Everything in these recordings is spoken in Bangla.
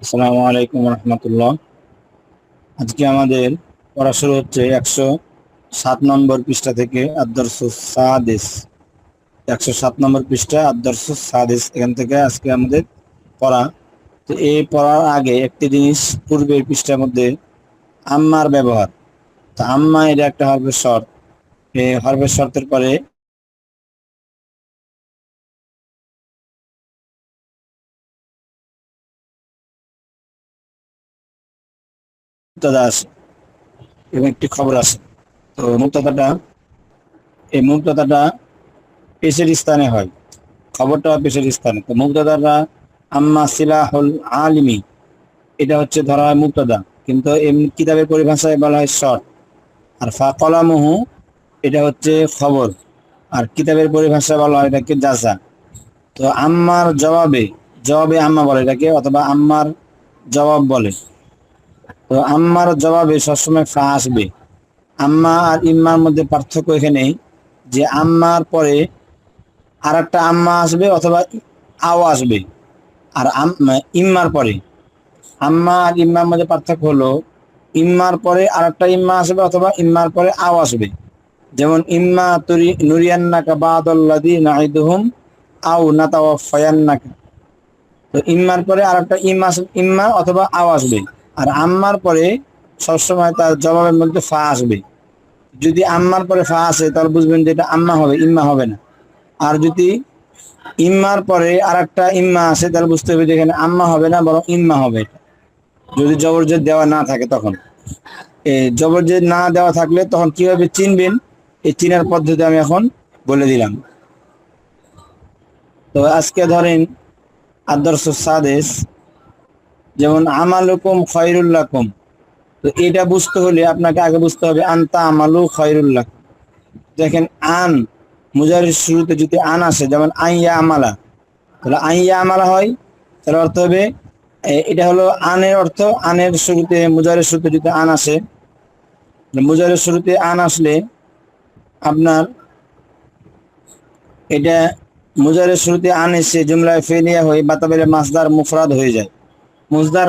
আসসালামু আলাইকুম রহমতুল্লাহ। আজকে আমাদের পড়া শুরু হচ্ছে একশো সাত নম্বর পৃষ্ঠা থেকে আদর্শ সাদেশ একশো সাত নম্বর পৃষ্ঠা, আদর্শ সাদেশ এখান থেকে আজকে আমাদের পড়া। তো এই পড়ার আগে একটি জিনিস পূর্বের পৃষ্ঠার মধ্যে আম্মার ব্যবহার। তো আম্মা এটা একটা হরফের শর্ত। এই হরফের শর্তের পরে মুক্তাদা আছে এবং একটি খবর আছে। তো মুক্তাদাটা, এই মুক্তাদাটা পেশের স্থানে হয়। খবরটা পেশের স্থানে। তো মুক্তাদাটা আম্মা সিলাহুল আলিমি, এটা হচ্ছে ধরা হয় মুক্তাদা। কিন্তু এমনি কিতাবের পরিভাষায় বলা হয় শর্ট। আর ফা কলামুহু এটা হচ্ছে খবর। আর কিতাবের পরিভাষায় বলা হয় এটাকে জাসা তো আম্মার জবাবে জবাবে আম্মা বলে এটাকে, অথবা আম্মার জবাব বলে। তো আম্মার জবাবে সবসময় ফা আসবে। আম্মা আর ইম্মার মধ্যে পার্থক্য এখানে যে আম্মার পরে আর একটা আম্মা আসবে অথবা আও আসবে আর ইম্মার পরে। আম্মা আর ইম্মার মধ্যে পার্থক্য হলো ইম্মার পরে আর একটা ইম্মা আসবে অথবা ইম্মার পরে আও আসবে। যেমন, ইম্মা তুরি, নুরিয়ান্নাকা বাদাল্লাদি নাহিদুহুম আও নাতাওয়াফায়ান্নাকা তো ইম্মার পরে আর একটা ইম্মা ইম্মা অথবা আও আসবে। আর আম্মার পরে সবসময় তার জবাবের মধ্যে ফা আসবে। যদি আম্মার পরে ফা আসে, তাহলে বুঝবেন যে এটা আম্মা হবে, ইম্মা হবে না। আর যদি ইম্মার পরে আর একটা ইম্মা আসে, তাহলে বুঝতে হবে যে এখানে আম্মা হবে না, বরং ইম্মা হবে যদি জবরজেদ দেওয়া না থাকে তখন। জবরজেদ না দেওয়া থাকলে তখন কীভাবে চিনবেন? এই চিনার পদ্ধতি আমি এখন বলে দিলাম। তো আজকে ধরেন আদর্শ সাদেশ যেমন আমালুকুম খয়রুল্লাকুম। তো এটা বুঝতে হলে আপনাকে আগে বুঝতে হবে, আনতা আমালু খয়রুল্লাহ দেখেন, আন মুজারির শুরুতে যদি আন আসে, যেমন আইয়া আমালা, তাহলে আইয়া আমালা হয় তাহলে অর্থ হবে এটা হলো আনের অর্থ, আনের শুরুতে মুজারের শুরুতে যদি আন আসে মুজারের শুরুতে আন আসলে আপনার এটা মুজারের শুরুতে আন এসে জুমলায় ফেলিয়া হয়ে বাতাবেলে মাসদার মুফরাদ হয়ে যায়। মুজদার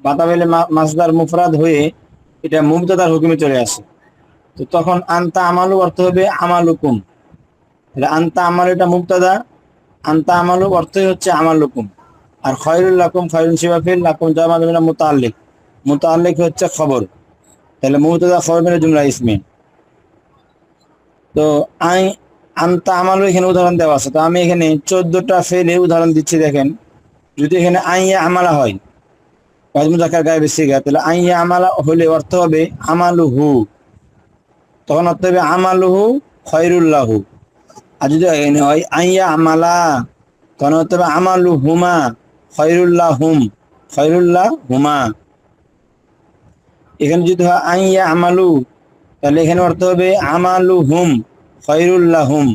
বাতাবেলে মাসদার মুফরাদ হয়ে এটা মুবতাদার হুকুমে চলে আসে। তো তখন আন্তা আমালু অর্থ হবে আমালুকুম। তাহলে আন্তা আমাল এটা মুবতাদা, আন্তা আমালু অর্থই হচ্ছে আমালুকুম। আর খয়রুল খয়রুল শিবাফিল লাকুম জামা মুতাল্লিক মুতাল্লিক হচ্ছে খবর। তাহলে মুবতাদা খবর মেরে জুমলা ইসমিন। তো আই আন্তা আমালু এখানে উদাহরণ দেওয়া আছে। তো আমি এখানে চোদ্দটা ফেলে উদাহরণ দিচ্ছি দেখেন। যদি এখানে আইয়া আমালা হয় ওয়াজমুজাকার গায়ে বেশি গা তাহলে আমালা হলে অর্থ হবে আমালুহু। তখন অর্থ হবে আমালুহু খয়রুল্লাহু। আর যদি হয় আইয়া আমালা, তখন অর্থ হবে আমালু হুমা খয়রুল্লাহ হুম খয়রুল্লাহ হুমা এখানে যদি হয় আইয়া আমালু, তাহলে এখানে অর্থ হবে আমালু হুম খয়রুল্লাহ হুম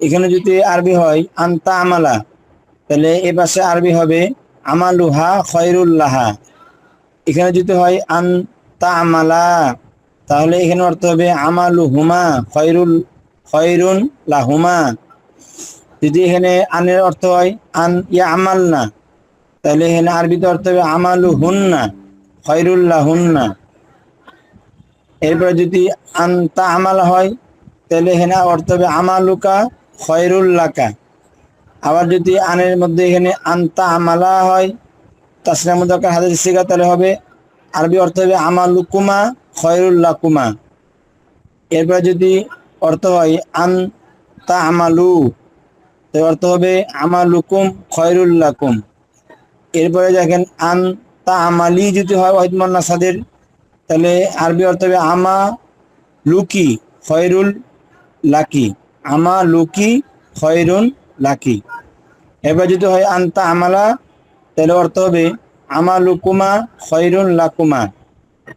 এখানে যদি আরবি হয়, আন্তা আমালা, তাহলে এ পাশে আরবি হবে আমালুহা খয়রুল্লাহা। এখানে যদি হয় আন তা আমালা তাহলে এখানে অর্থ হবে আমালু হুমা খয়রুল, খয়রুন লাহুমা। যদি এখানে আনের অর্থ হয় আন ইয়া আমাল না তাহলে এখানে আরবিতে অর্থ হবে আমালু হুন্না খয়রুল্লাহ হুন্না এরপরে যদি আন তা আমাল হয়, তাহলে এখানে অর্থ হবে আমালুকা খয়রুল্লাকা। আবার যদি আনের মধ্যে এখানে আন্তা আমালা হয় তাসনের মধ্যে হাতের শিখা তাহলে হবে, আরবি অর্থ হবে আমালুকুমা খয়রুল্লাকুমা। এরপরে যদি অর্থ হয় আন তা আমালু অর্থ হবে আমালুকুম খয়রুল্লাকুম। এরপরে দেখেন আন তা আমালি যদি হয় ওয়াহিদমান্না সাদের, তাহলে আরবি অর্থ হবে আমা লুকি খয়রুল লাকি। আমা লুকি খয়রুন লাকি। এবার যদি হয়, আন্তা আমালা, তাহলে অর্থ হবে, আমালুকুমা খয়রুন লাকুমা।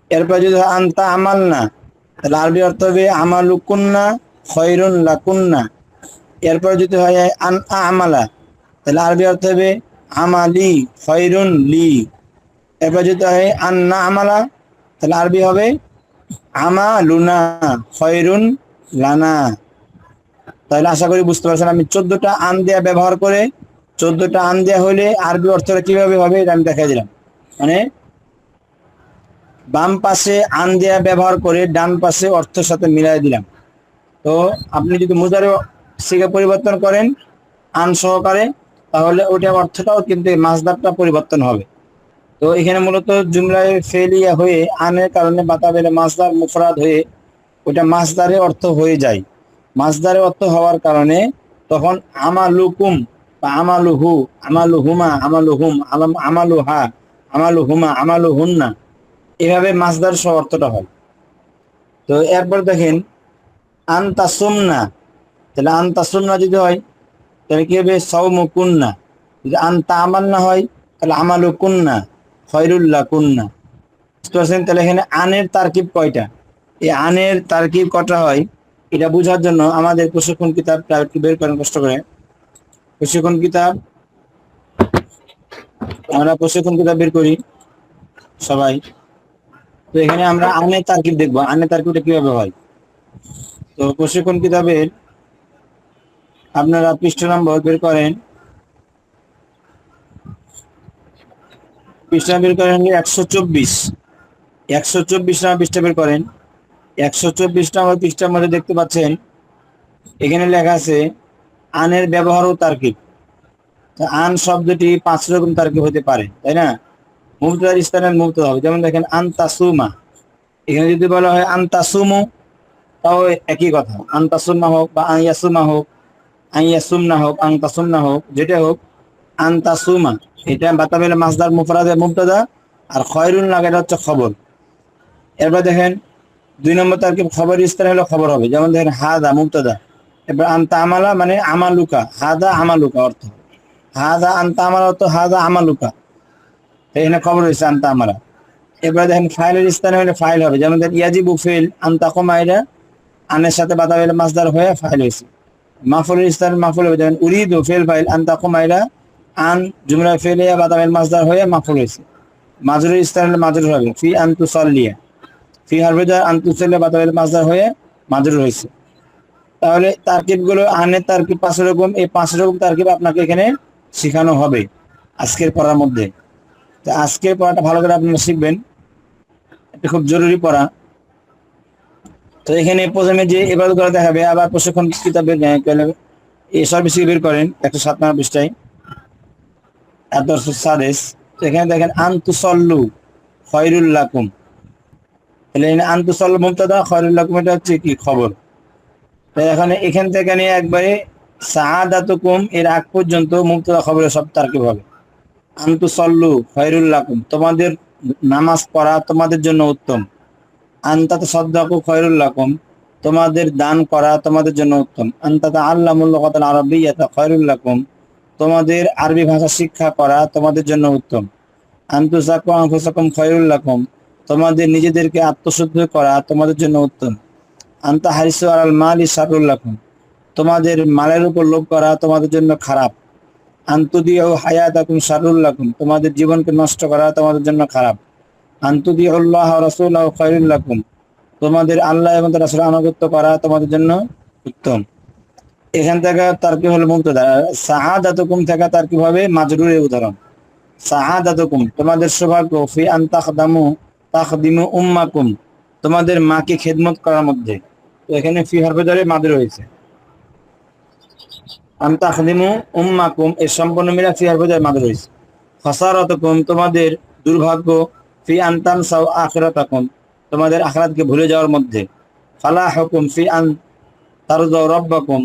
এরপর যদি হয়, আন্তা আমাল না তাহলে আরবি অর্থ হবে, আমালুকুন্না খয়রুন লাকুন্না। এরপর যদি হয়, আন আমালা, তাহলে আরবি অর্থ হবে, আমালি খয়রুন লি। এরপর যদি হয়, আন্না আমালা, তাহলে আরবি হবে আমা লুনা খয়রুন লানা। তাহলে আশা করি বুঝতে পারছেন আমি চোদ্দটা আন দেয়া ব্যবহার করে চোদ্দটা আন দেয়া হলে আরবি অর্থটা কীভাবে হবে এটা আমি দেখাই দিলাম। মানে বাম পাশে আন দেয়া ব্যবহার করে ডান পাশে অর্থের সাথে মিলাই দিলাম। তো আপনি যদি মুজারে সিগা পরিবর্তন করেন, আন সহকারে, তাহলে ওটা অর্থটাও কিন্তু মাছদারটা পরিবর্তন হবে। তো এখানে মূলত জুমলায় ফেলিয়া হয়ে আনের কারণে বাতাবেলে মাছদার মুফরাদ হয়ে ওটা মাছদারে অর্থ হয়ে যায়। মাছদারে অর্থ হওয়ার কারণে তখন আমালুকুম বা আমালুহু, আমালুহুমা, আমালুহুম আমালুহা, আমালুহুমা, আমালুহুন্না। এভাবে মাছদার সহ অর্থটা হয়। তো এরপর দেখেন, আন্তাসুমনা। তাহলে আন্তাসুমনা যদি হয়, তাহলে কি হবে? সৌম কুন্না যদি আন্তা না হয়, তাহলে আমালু কুন্না খয়রুল্লাহ কুন্না বুঝতে পারছেন? তাহলে এখানে আনের তারকিব কয়টা? এই আনের তারকিব কটা হয়? এটা বোঝার জন্য আমাদের প্রশিক্ষণ কিতাবটা একটু বের করেন কষ্ট করে। প্রশিক্ষণ কিতাব, আমরা প্রশিক্ষণ কিতাব বের করি সবাই। তো এখানে আমরা আনে তারকিব দেখব আনে তারকিবটা কীভাবে হয়? তো প্রশিক্ষণ কিতাবের আপনারা পৃষ্ঠ নম্বর বের করেন। পৃষ্ঠা বের করেন একশো চব্বিশ। একশো চব্বিশ নম্বর পৃষ্ঠা বের করেন। একশো চব্বিশ নম্বর পৃষ্ঠার মধ্যে দেখতে পাচ্ছেন। এখানে লেখা আছে, আনের ব্যবহার ও তার্কিক আন শব্দটি পাঁচ রকম তার্কিক হতে পারে, তাই না? মুবতার স্থানের মুক্ত হবে, যেমন দেখেন, আন্তাসুমা। এখানে যদি বলা হয় আন্তাসুমু তাও একই কথা। আন্তাসুমা হোক বা আইয়াসুমা হোক আইয়াসুমনা হোক, আন্তাসুমনা হোক, যেটা হোক, আন্তাসুমা। এটা বাতাবেলে মাসদার মুফরাদে মুবতাদা আর খয়রুন লাগে এটা হচ্ছে খবর। এরপর দেখেন দুই নম্বর তার খবর ইস্তার হলে খবর হবে। যেমন দেখেন হাদা মুবতাদা। এবার আন্তা আমালা মানে আমালুকা। হাদা আমালুকা অর্থ। হাদা আন্তা আমালা অর্থ হাদা আমালুকা। এখানে খবর হয়েছে আন্তা আমালা। এবার দেখেন, ফাইলের স্থানে হলে ফাইল হবে। যেমন দেখেন ইয়াজিবু ফেল আন্তা কমাইরা আনের সাথে বাধা পেলে মাসদার হয়ে ফাইল হয়েছে। মাফুলের স্থানে মাফুল হবে। যেমন, উরিদু ফেল ফাইল আন্তা কমাইরা আন জুমরা ফেলে বাধা পেলে মাসদার হয়ে মাফুল হয়েছে। মাজুরের স্থানে হলে মাজুর হবে। ফি আন্তু সল্লিয়া ফি হারবেজার আন্তু সল্লিয়া বাধা পেলে মাসদার হয়ে মাজুর হয়েছে। তাহলে তারকিবগুলো আনের তারকিব পাঁচ রকম এই পাঁচ রকম তারকিব আপনাকে এখানে শেখানো হবে আজকের পড়ার মধ্যে। তো আজকের পড়াটা ভালো করে আপনারা শিখবেন। এটা খুব জরুরি পড়া। তো এখানে প্রথমে যে এবার করে দেখাবে, আবার প্রশিক্ষণ কিতাব এই সার্ভিস বের করেন একশো সাত নম্বর পৃষ্ঠায় সাদেশ। এখানে দেখেন, আন্তুসল্লু খয়রুল্লাকুম আন্তুসল্লু খবর? এখানে থেকে নিয়ে খবরের সব তার্কিব হবে। আন্তু খয়রুল্লাকুম তোমাদের নামাজ পড়া তোমাদের জন্য উত্তম। আন্তাত সদ্দাকু তোমাদের দান করা তোমাদের জন্য উত্তম। আন্তাত আল্লামুল্লাকাত আরবিয়াতা খয়রুল্লাকুম তোমাদের আরবি ভাষা শিক্ষা করা তোমাদের জন্য উত্তম। আন্তুসাকু আনফুসাকুম খয়রুল্লাকুম তোমাদের নিজেদেরকে আত্মশুদ্ধ করা তোমাদের জন্য উত্তম। আন্তা হারিসু আল মালি সারুল্লাকুম তোমাদের মালের উপর লোভ করা তোমাদের জন্য খারাপ। আন্তুদিয়াও হায়াতাকুম সারুল্লাকুম তোমাদের জীবনকে নষ্ট করা তোমাদের জন্য খারাপ। আন্তুদিয়াল্লাহ রসুল্লাহ খয়রুল্লাকুম তোমাদের আল্লাহ এবং রাসুল আনুগত্য করা তোমাদের জন্য উত্তম। এখান থেকে তার কি হলো মুক্তদা? সাহাদাতুকুম থেকে তার কি ভাবে মাজরুরের উদাহরণ। সাহাদাতুকুম তোমাদের সৌভাগ্য, ফি আন তাখদিমু উম্মাকুম, তোমাদের মাকে খেদমত করার মধ্যে। তো এখানে ফি হারফে মাদের রয়েছে আন্তাখদিমু উম্মাকুম, এর সম্পূর্ণ মিলা ফি হারফে মাদের রয়েছে ফাসারাতুকুম তোমাদের দুর্ভাগ্য, ফি আনতাম সাউ আখিরাতাকুম, তোমাদের আখরাতকে ভুলে যাওয়ার মধ্যে। ফালা হুকুম ফি আন তারদাও রব্বাকুম,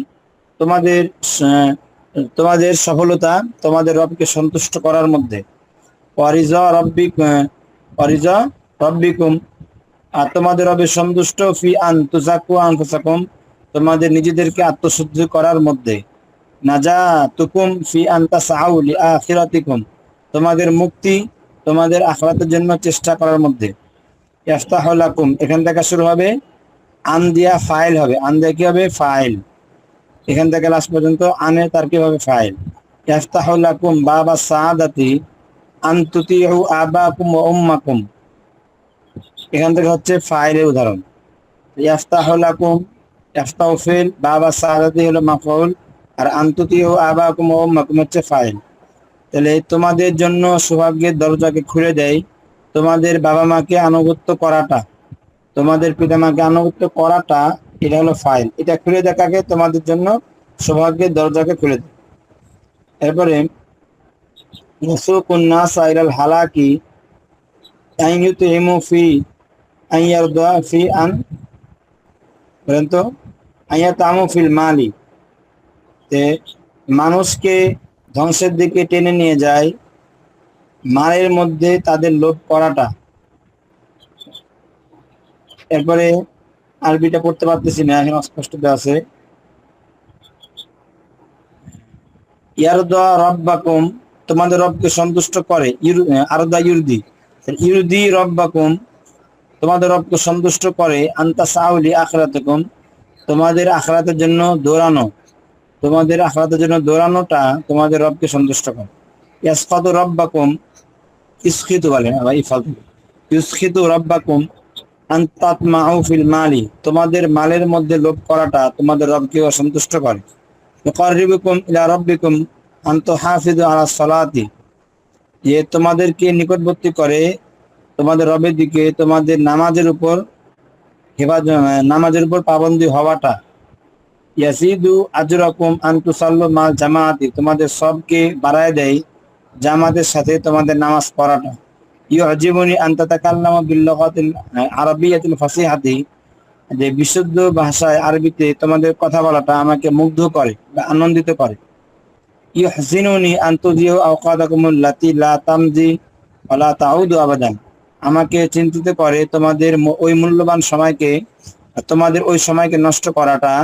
তোমাদের তোমাদের সফলতা, তোমাদের রবকে সন্তুষ্ট করার মধ্যে। অরিজা রব্বিক অরিজা রব্বিকুম আর তোমাদের রবে সন্তুষ্ট, ফি আন তুজাকু আনফুসাকুম। তোমাদের নিজেদেরকে আত্মশুদ্ধ করার মধ্যে। নাজা তুকুম ফি আন্তা সাউলি আখিরাতিকুম তোমাদের মুক্তি তোমাদের আখরাতের জন্য চেষ্টা করার মধ্যে। ইয়াফতাহুলাকুম, এখান থেকে শুরু হবে। আন দিয়া ফাইল হবে। আন দিয়া কি হবে? ফাইল। এখান থেকে লাস্ট পর্যন্ত আনে, তার কি হবে? ফাইল। ইয়াফতাহুলাকুম বাবা সাদাতি আন্তুতিহু আবাকুম ওয়া উম্মাকুম। এখান থেকে হচ্ছে ফাইলের উদাহরণ। ইয়াফতাহুলাকুম ইয়াফতাহু ফিল বাবা সাদাতি হলো মাফউল, আর আন্তুতিহু আবাকুম ওয়া উম্মাকুম হচ্ছে ফাইল। তাহলে তোমাদের জন্য সৌভাগ্যের দরজাকে খুলে দেয় তোমাদের বাবা মাকে আনুগত্য করাটা, তোমাদের পিতামাকে আনুগত্য করাটা, এটা হলো ফাইল। এটা খুলে দেখাকে তোমাদের জন্য সৌভাগ্যের দরজাকে খুলে দেয়। এরপরে মুসুকুন্না সাইরাল হালাকি আইয়ুত হেমু ফি আইয়ার দোয়া ফি আন বলেন তো আইয়া তামু ফিল মালি তে মানুষকে ধ্বংসের দিকে টেনে নিয়ে যায়, মালের মধ্যে তাদের লোভ করাটা। এরপরে আরবিটা পড়তে পারতেছি না, এখন অস্পষ্ট আছে। ইয়ারদা রব্বাকুম, তোমাদের রবকে সন্তুষ্ট করে আরদা ইউরদি ইউরদি রব্বাকুম তোমাদের রবকে সন্তুষ্ট করে, আন্তা সাউলি আখরাতকুম, তোমাদের আখরাতের জন্য দৌড়ানো। তোমাদের আখরাতের জন্য দৌড়ানোটা তোমাদের রবকে সন্তুষ্ট করে। ইয়াসফাতু রব্বাকুম, ইসখিতু বলেন আবার ইফাল ইসখিতু রব্বাকুম আন্তাত মাহফিল মালি, তোমাদের মালের মধ্যে লোভ করাটা তোমাদের রবকে অসন্তুষ্ট করে। ইকরিবুকুম ইলা রব্বিকুম আন্ত হাফিদু আলা সালাতি, যে তোমাদেরকে নিকটবর্তী করে তোমাদের রবের দিকে, তোমাদের নামাজের উপর হেফাজ নামাজের উপর পাবন্দি হওয়াটা। ইয়াসিদু আজরকুম আন্তুসাল্লু মাল জামায়াতি তোমাদের সবকে বাড়ায় দেয় জামাতের সাথে তোমাদের নামাজ পড়াটা। ইউজিবুনি আন্তাতাকাল্লামা বিল্লাগাতিল আরবিয়াতিল ফাসিহাতি, যে বিশুদ্ধ ভাষায় আরবিতে তোমাদের কথা বলাটা আমাকে মুগ্ধ করে বা আনন্দিত করে। ইউহসিনুনি আন্তুজিউ আওকাদাকুমুল্লাতি লা তামজি ওয়ালা তাউদু আবাদান। আমাকে চিন্তিত করে তোমাদের ওই মূল্যবান সময়কে, তোমাদের ওই সময়কে নষ্ট করাটা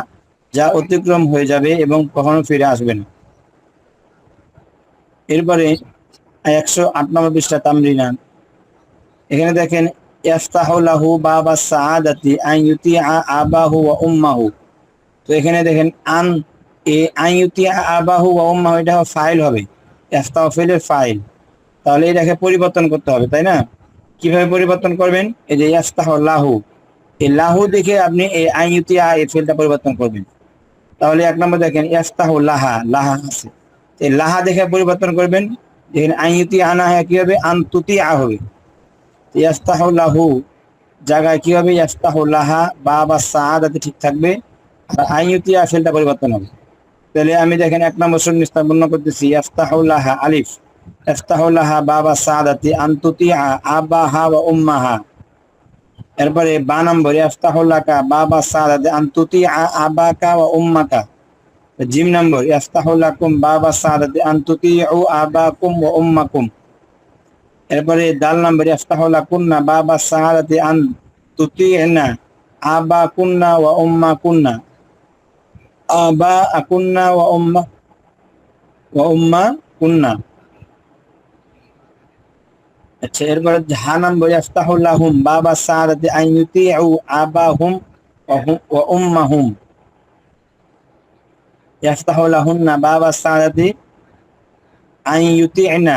যা অতিক্রম হয়ে যাবে এবং কখনো ফিরে আসবে না। এরপরে একশো আট নম্বর পৃষ্ঠা তামরিনান এখানে দেখেন ইয়াফতাহুলাহু বাবা সাআদাতি আন ইউতিআ আবাহু উম্মাহু। তো এখানে দেখেন, আন, এ আন ইউতিআ আবাহু উম্মাহু, এটা ফাইল হবে। ইফতাহু ফিলের ফাইল। তাহলে এটাকে পরিবর্তন করতে হবে, তাই না? কীভাবে পরিবর্তন করবেন? এই যে ইয়াফতাহু লাহু এই লাহু দেখে আপনি এই আন ইউতিআ এই ফিলটা পরিবর্তন করবেন। তাহলে এক নম্বর দেখেন ইয়াফতাহু লাহা লাহা আছে। এই লাহা দেখে পরিবর্তন করবেন। দেখেন আন ইউতি আনা কি হবে? আন্তুতি আ হবে। ইয়াস্তাহুল্লাহু জায়গায় কি হবে? ইয়াস্তাহুল্লাহা বা বা সাহাদাতে ঠিক থাকবে। আর আইয়ুতি আফেলটা পরিবর্তন হবে। তাহলে আমি দেখেন এক নম্বর শূন্য স্থাপন করতেছি, ইয়াস্তাহুল্লাহা আলিফ। এরপরে বা নম্বর ইয়াস্তাহুল্লাকা বা বা সাহাদাতি আন্তুতি আবাকা ওয়া উম্মাকা। জিম নম্বর ইয়াস্তাহুল্লাকুম বা বা সাহাদাতি আন্তুতি আবাকুম ওয়া উম্মাকুম। এরপরে দাল নাম্বার কুন্না বাবা সাহারাতি আন আবা কুন্না কুন্না আবা কুন্না উম্মা কুন্না আচ্ছা এরপরে হা নাম্বার ইফতাহুল্লাহুম বাবা সাহারাতি আন ইউতিউ আবাহুম ওয়া উম্মাহুম। ইফতাহুল্লাহুন্না বাবা সাহারাতি আন ইউতিনা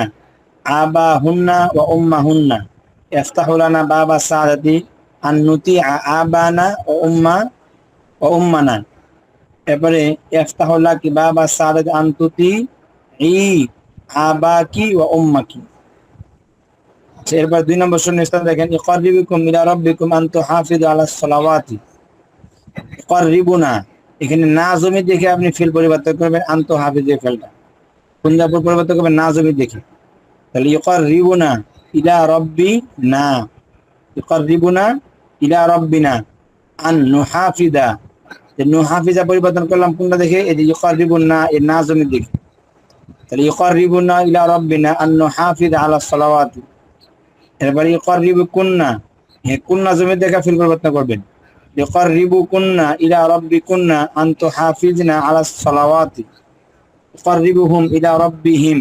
আবা হুন্না ওয়া উম্মা হুন্না ইফতাহু লানা বাবা সাদাতি আন আবানা ও উম্মা ও উম্মানা। এরপরে ইফতাহু লাকি বাবা সাদাতি আন তুতি ই আবাকি ওয়া উম্মাকি। এরপর দুই নম্বর শূন্য স্থান দেখেন আন তুহাফিযু ইকরিবুনা এখানে না জমি দেখে আপনি ফিল পরিবর্তন করবেন আন্ত হাফিজের ফেলটা। কোন পরিবর্তন করবেন? না জমি দেখে। তাহলে ইকর রিবুনা ইলা রব্বি না ইকর রিবুনা ইলা রব্বিনা, আন নুহাফিদা। নুহাফিজা পরিবর্তন করলাম, কোনটা দেখে? এই যে না এর না জমি দেখে। তাহলে ইকর রিবুনা ইলা রব্বিনা, আন নুহাফিদা আলা সালাওয়াত। এরপরে ইকর রিবু কুন্না হে কুন্না জমি দেখে ফিল পরিবর্তন করবেন ইকর রিবু কুন্না ইলা রব্বি কুন্না আন তুহাফিজনা আলা সালাওয়াত ইকর রিবুহুম ইলা রব্বিহিম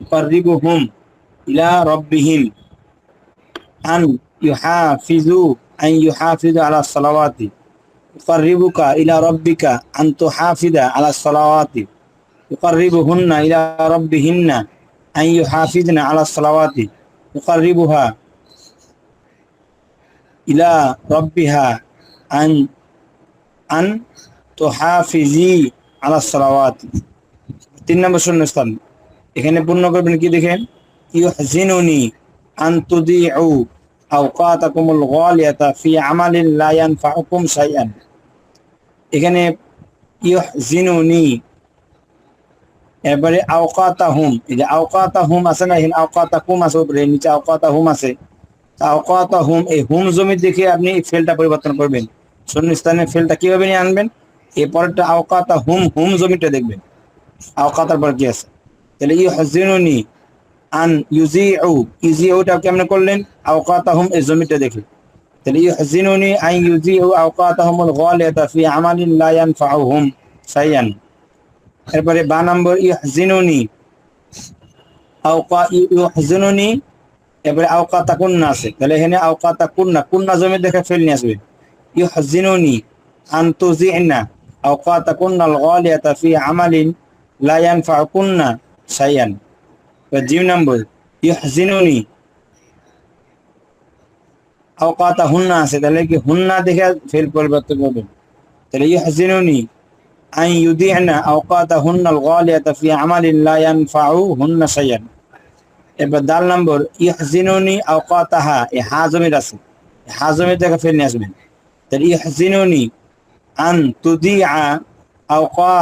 يقربهم إلى ربهم أن يحافظوا أن يحافظوا على الصلوات يقربك إلى ربك أن تحافظ على الصلوات يقربهن إلى ربهن আইয়ু হাফিজনা আলা সালাওয়াতি উকারিবুহা ইলা রব্বিহা আন আন তো হাফিজি আলা সালাওয়াতি তিন নম্বর শূন্যস্থান। এখানে পূর্ণ করবেন কি দেখেন? ইউ হাজিনুনি আন্তুদি ও আওকাতাকুমুল গালিয়াতা ফি আমালিন লা ইয়ানফাউকুম শাইআন এখানে ইউহজিনুনি এবারে আওকাতাহুম, এই যে আওকাতাহুম আছে না এখানে আওকাতাকুম আছে, উপরে নিচে আওকাতাহুম আছে। আওকাতাহুম, এই হুম জমি দেখে আপনি ফেলটা পরিবর্তন করবেন। শূন্যস্থানে ফেলটা কীভাবে নিয়ে আনবেন? এই পরেরটা আওকাতা হুম হুম জমিটা দেখবেন। আওকাতার পর কি আছে? তাহলে ইউ হাজিনুনি আন ইউজি ও ইউজি ওটা কেমন করলেন? আওকাতাহুম, এই জমিটা দেখে তাহলে ইউ হাজিনুনি আন ইউজি ও আওকাতাহুমুল গালিয়াতা ফি আমালিন লা ইয়ানফাউহুম শাইআন এরপরে বা নম্বর ইউ হাজিনুনি আওকা ইউ হাজিনুনি এরপরে আওকাতা কুন্না আছে। তাহলে এখানে আওকাতা কুন্না কুন্না জমি দেখে ফেল নিয়ে আসবে। ইউ হাজিনুনি আন তুজিনা আওকাতাকুন্না আল গালিয়াতা ফি আমালিন লা ইয়ানফাউকুন্না শাইআন। জিম নম্বর, ইউহজিনুনি আওকাতা হুন্না আছে। তাহলে কি হুন্না দেখে ফেল পরিবর্তন করবেন তাহলে ইউহজিনুনি আন ইউদিনা আওকাতা হুন্নাল গালিয়াতা ফি আমালিন লা ইয়ানফাউ হুন্না শাইআন এবার দাল নম্বর ইহজিনুনি আওকাতাহা এ হা জমির আছে হা জমির দেখে ফেল নিয়ে আসবেন তাহলে ইহজিনুনি আন তুদিআ আওকা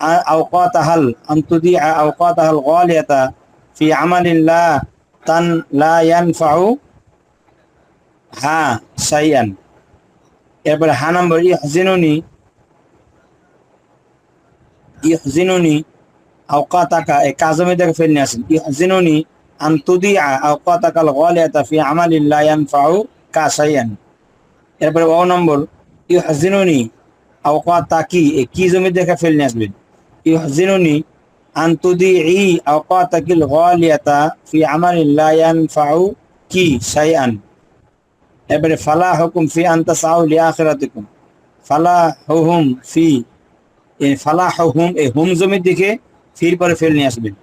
أوقاتها أن تضيع أوقاتها الغالية في عمل لا تن لا ينفع ها شيئا এরপরে হা নম্বর ইহজিনুনি ইহজিনুনি আওকাতাকা, এই কাজমে দেখে নিয়ে আসেন। ইহজিনুনি আন তুদিআ আওকাতাকা আল গালিয়াতা ফি আমালিন লা ইয়ানফাউ কা শাইআন এরপরে ও নম্বর, ইহজিনুনি আওকাতাকি, এই কি জমি দেখে নিয়ে আসবেন? ইহজিনুনি আন তুদিই আওকাতাকিল গালিয়াতা ফি আমালিন লা ইয়ানফাউ কি শাইআন এবারে ফালা হুকুম ফি আনতা সাউ লি আখিরাতিকুম। ফালা হুম ফি এই ফালাহ হুম এই হুম জমির দিকে ফির পরে ফেল নিয়ে আসবেন।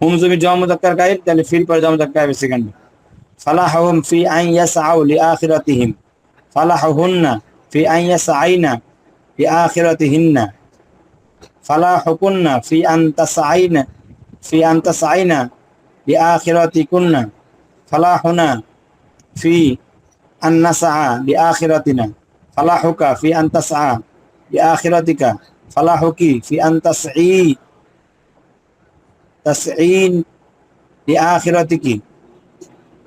হুম জমির জমা মুজাক্কার গায়েব, তাহলে ফির পরে জমা মুজাক্কার গায়েব সেকেন্ড ফালাহ হুম ফি আইন ইয়াসআউ লি আখিরাতিহিম ফালাহ হুন্না ফি আইন ইয়াসআইনা লি আখিরাতিহিন্না ফালাহ কুন্না ফি আন তাসআইনা, ফি আন তাসআইনা লি আখিরাতিকুন্না ফালাহুনা ফি আন নাসআ লি আখিরাতিনা ফালাহুকা ফি আন তাসআ লি আখিরাতিকা falahuki fi antasi tasin di akhiratiki.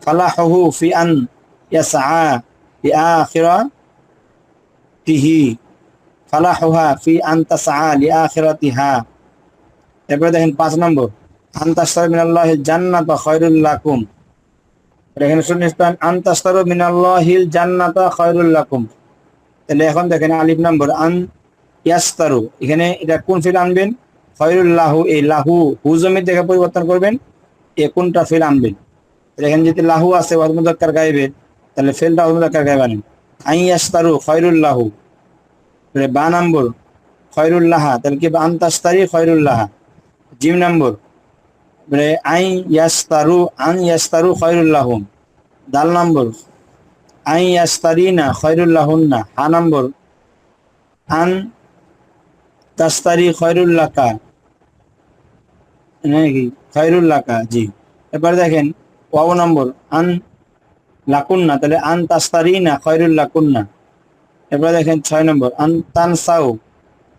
Falahu fi an yasaa di akhirat tihi falahuha fi antasaa di akhirat tiha tapi dah pas nombor antas tar min Allahi jannah ta khairul lakum dengan sunnistan antas tar min Allahi jannah ta khairul lakum telah kami dengan alif nombor ইয়াস্তারু। এখানে এটা কোন ফিল আনবেন? খয়রুল লাহু, এই লাহু, হু জমির দেখে পরিবর্তন করবেন, এ কোনটা ফিল আনবেন? এখানে যদি লাহু আছে ওয়াদ মুজাক্কার গাইবে তাহলে ফেলটা ওয়াদ মুজাক্কার গাইবে আনেন। আই ইয়াস্তারু, খয়রুল লাহু। তাহলে বা নম্বর খয়রুল্লাহা তাহলে কি আন্তাস্তারি খয়রুল্লাহা জিম নম্বর। মানে আই ইয়াস্তারু, আন ইয়াস্তারু খয়রুল্লাহুম দাল নম্বর। আই ইয়াস্তারিনা খয়রুল্লাহুন্না হা নম্বর। আন তাস্তারি খয়রুল্লাকা নাকি? খয়রুল্লাকা জি। এবার দেখেন, ওয়াও নম্বর, আন লাকুন্না, তাহলে আন তাস্তারিনা খয়রুল্লাকুন্না এবার দেখেন, ছয় নম্বর, আন তানসাউ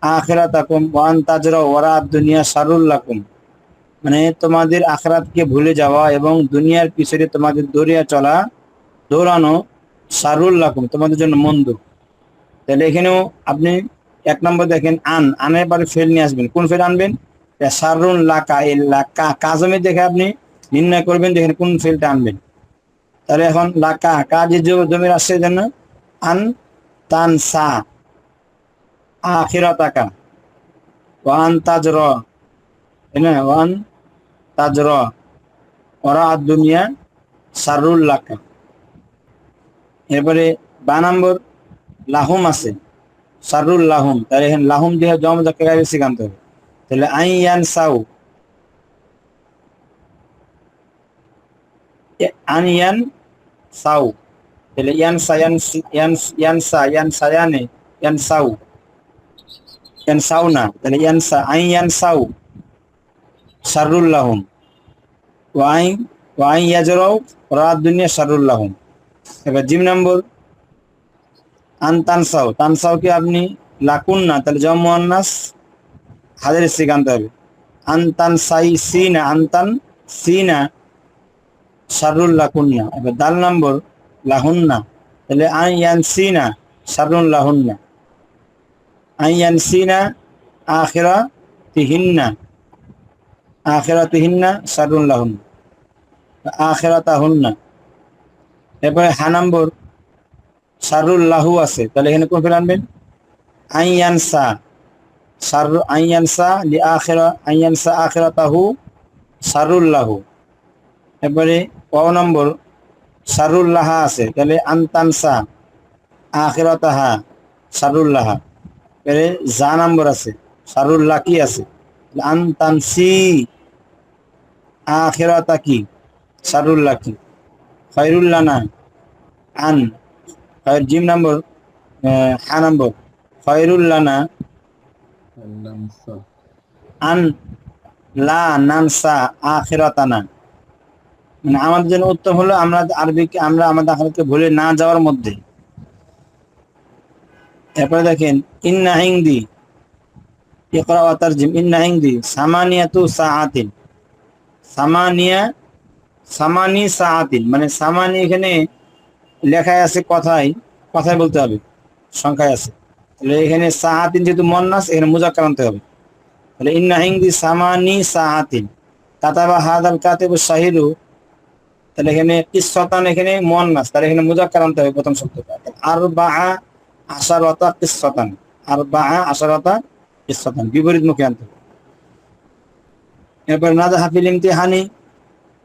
আখিরাতাকুম ওয়া আন তাজরাউ, ওয়ারা দুনিয়া শারুল্লাকুম মানে তোমাদের আখরাতকে ভুলে যাওয়া এবং দুনিয়ার পিছনে তোমাদের দৌড়িয়া চলা, দৌড়ানো সারুল লাকুম, তোমাদের জন্য মন্দ। তাহলে এখানেও আপনি এক নম্বর দেখেন, আন, আনের পরে ফেল নিয়ে আসবেন। কোন ফেল আনবেন? সারুন লাকা, এই লাকা, কাজমে দেখে আপনি নির্ণয় করবেন, দেখেন কোন ফেলটা আনবেন। তাহলে এখন লাকা, কাজ জমির আসছে জন্য, আন, তান, সা ওয়ান, তাজর ওয়ান, তাজর, ওরা দুনিয়া, সারুল লাকা। এরপরে বা নম্বর, লাহুম আছে। সারুল লাহুম তাহলে এখানে লাহুম দিয়ে জম যাকে গাইবে শিখান্ত হবে তাহলে আই ইয়ান সাউ আন ইয়ান সাউ তাহলে ইয়ান সায়ান ইয়ান ইয়ান সা ইয়ান সায়ানে ইয়ান সাউ ইয়ান সাউ না তাহলে ইয়ান সা আই ইয়ান সাউ শারুল্লাহম ওয়াইন ওয়াইন ইয়াজরাও রাত দুনিয়া শারুল্লাহম এবার জিম নম্বর আন তানসাও তানসাওকে আপনি লাকুন না? তাহলে জম মোহান্নাস হাজার ইস্তিক আনতে হবে। আনতান সাই সিনা আনতান সিনা শারুল লাকুন্না এবার দাল নম্বর লাহুন্না তাহলে আই ইয়ান সিনা শারুল লাহুন্না আই ইয়ান সিনা আখেরা তিহিন্না আখেরা তিহিন্না শারুল লাহুন্না আখেরা তাহুন্না এরপরে হা নম্বর শারুল লাহু আছে। তাহলে এখানে কোন ফের আনবেন? আইয়ানসা। শার আইয়ানসা লি আখেরা আইয়ানসা আখেরা তাহু শারুল লাহু। এরপরে ক নম্বর শারুল্লাহা আছে। তাহলে আনতানসা আখেরাতাহা শারুল্লাহা এবারে যা নম্বর আছে শারুল্লাহ কি আছে। আনতানসি আখেরাতা কি শারুল্লাহ কি খৈরুল্লাহ না আন। খৈর জিম নম্বর হা নম্বর। খৈরুল্লানা আন লা মানে আমাদের জন্য উত্তম হলো আমরা আমরা আমাদের আখেরাতকে ভুলে না যাওয়ার মধ্যে। এরপরে দেখেন, ইন্না হিংদি ইকরা ওয়া তারজিম, ইন্না হিংদি সামানিয়াতু সাআতিন। সামানিয়া, সামানি সাআতিন। মানে সামানি এখানে লেখায় আছে কথায় কথায় বলতে হবে, সংখ্যায় আছে। তাহলে এখানে সাআতিন যেহেতু মন্নাস, এখানে মুজাক্কার আনতে হবে। তাহলে ইন্না হিংদি সামানি সাআতিন কাতাবা হাদাল কাতিবু শাহিদু তাহলে এখানে কিসসাতান এখানে মুয়ান্নাস তাহলে এখানে মুজাক্কার আনতে হবে প্রথম শব্দটা। আর বা আশারতা কিসসাতান। আর বা আশারতা কিসসাতান, বিপরীত মুখে আনতে হবে। এরপর নাজা হাফিল ইমতিহানি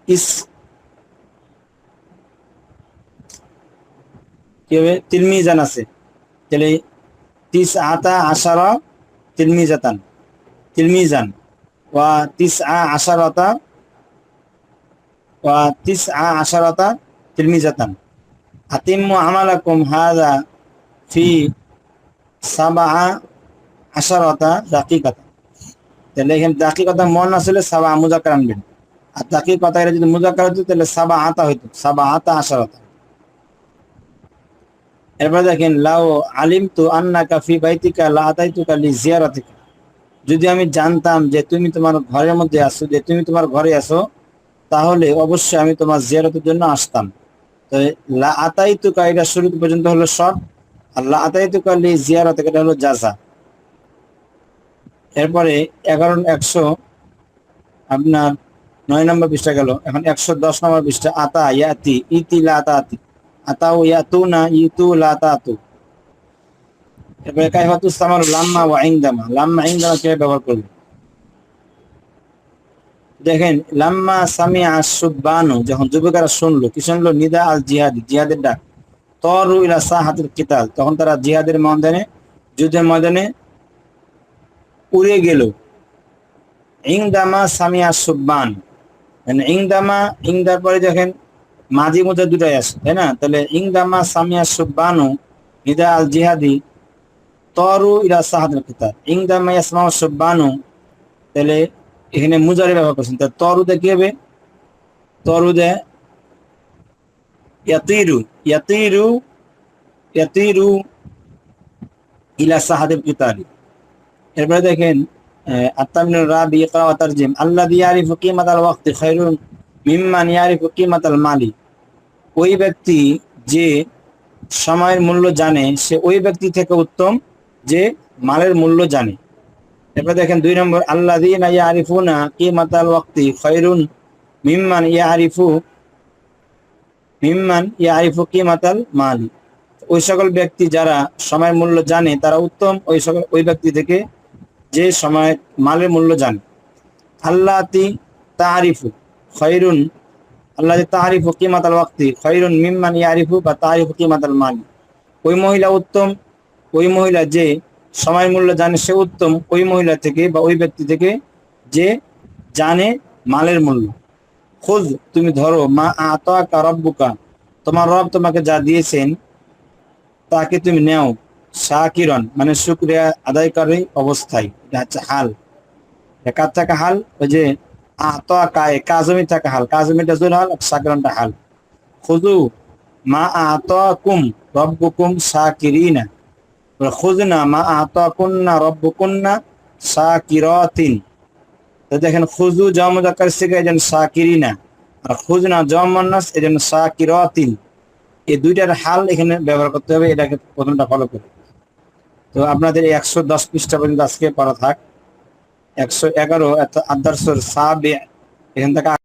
ইস কি হবে তিলমিজান আছে। তাহলে তিস আতা আশারা তিলমিজাতান তিলমিজান ওয়া তিস আ আশারতা, ওয়া তিস আ আশারতা তিলমিজাতান আতিম্মু আমালাকুম হাদা ফি সাবা আশারতা দাকিকাতা তাহলে এখানে দাকিকতা মন আসলে সাবা মুজাক্কার আনবেন। আর দাকিকতা এটা যদি মুজাক্কার হতো তাহলে সাবা আতা হইতো। সাবা আতা আশারতা। এরপর দেখেন, লাও আলিম আন্না কাফি বাইতিকা জিয়ারাতিকা। যদি আমি জানতাম যে তুমি তোমার ঘরের মধ্যে আসো যে তুমি তোমার ঘরে আসো তাহলে অবশ্যই আমি তোমার জিয়ারতের জন্য আসতাম। তো লা শুরু পর্যন্ত হলো শর্ট আর লা আতাইতুকা লি জিয়ারাত এটা হলো জাজা এরপরে এগারো, একশো, আপনার নয় নম্বর পৃষ্ঠা গেল। এখন একশো দশ নম্বর পৃষ্ঠা, আতা ইয়াতি, ইতি লা আতাতি আতাউ ইয়াতু না ইতু লা তাতু এরপরে কাইফাতু সামার লাম্মা ওয়া ইনদামা লাম্মা ইনদামা কীভাবে দেখেন লাম্মা সামিয়া সুব্বানু যখন যুবকেরা শুনলো কি শুনলো নিদা আল জিহাদি জিহাদের ডাক তরু ইলা সাহাতুল কিতাল তখন তারা জিহাদের ময়দানে যুদ্ধের ময়দানে উড়ে গেল ইংদামা সামিয়া সুব্বান ইংদামা ইংদার পরে দেখেন মাঝি মধ্যে দুটাই আসে তাই না? তাহলে ইংদামা সামিয়া সুব্বানু নিদা আল জিহাদি তরু ইলা সাহাদুল কিতাব। ইংদামা ইয়াসমা সুব্বানু তাহলে এখানে মুজারি ব্যবহার করছেন। তা তরুদে কি হবে? তরুদে ইয়াতিরু ইয়াতিরু ইয়াতিরু ইলা সাহাদুল কিতাবি। এরপরে দেখেন আত্তামিন রাবি ইকরা ওয়া তারজিম, আল্লাযী ইয়ারিফু কিমাতাল ওয়াক্তি খায়রুন মিম্মান ইয়ারিফু কিমাতাল মালি। ওই ব্যক্তি যে সময়ের মূল্য জানে, সে ওই ব্যক্তি থেকে উত্তম যে মালের মূল্য জানে। এরপর দেখেন দুই নম্বর আল্লাহ ইয়ারিফুনা কিমাতাল ওয়াক্তি খায়রুন মিম্মান ইয়ারিফু মিম্মান ইয়ারিফু কিমাতাল মালি। ওই সকল ব্যক্তি যারা সময়ের মূল্য জানে, তারা উত্তম ওই সকল, ওই ব্যক্তি থেকে যে সময় মালের মূল্য জানে। আল্লাহ তারিফু। খৈরুন আল্লাহ তারিফু কিমাত আল ওয়াক্তি খৈরুন মিম্মান ইয়ারিফু বা তারিফু কিমাত আল মালি। ওই মহিলা উত্তম, ওই মহিলা যে সময় মূল্য জানে সে উত্তম, ওই মহিলা থেকে বা ওই ব্যক্তি থেকে যে জানে মালের মূল্য। খোঁজ তুমি ধরো, মা আতা কারব্বুকা তোমার রব তোমাকে যা দিয়েছেন তাকে তুমি নেও, শাকিরন মানে শুক্রিয়া আদায়কারী অবস্থায়। হাল। একার থাকা হাল, ওই যে হাল হাল মা মা দেখেন, খুজু জম মুজাক্কার এজন সাকিরিনা খুজনা জম এজন সাকিরাতিন এই দুইটার হাল এখানে ব্যবহার করতে হবে, এটাকে প্রথমটা ফলো করে তো আপনাদের একশো দশ পৃষ্ঠা পর্যন্ত আজকে পড়া থাক। একশো এগারো আদার্সর সাবে এখান থেকে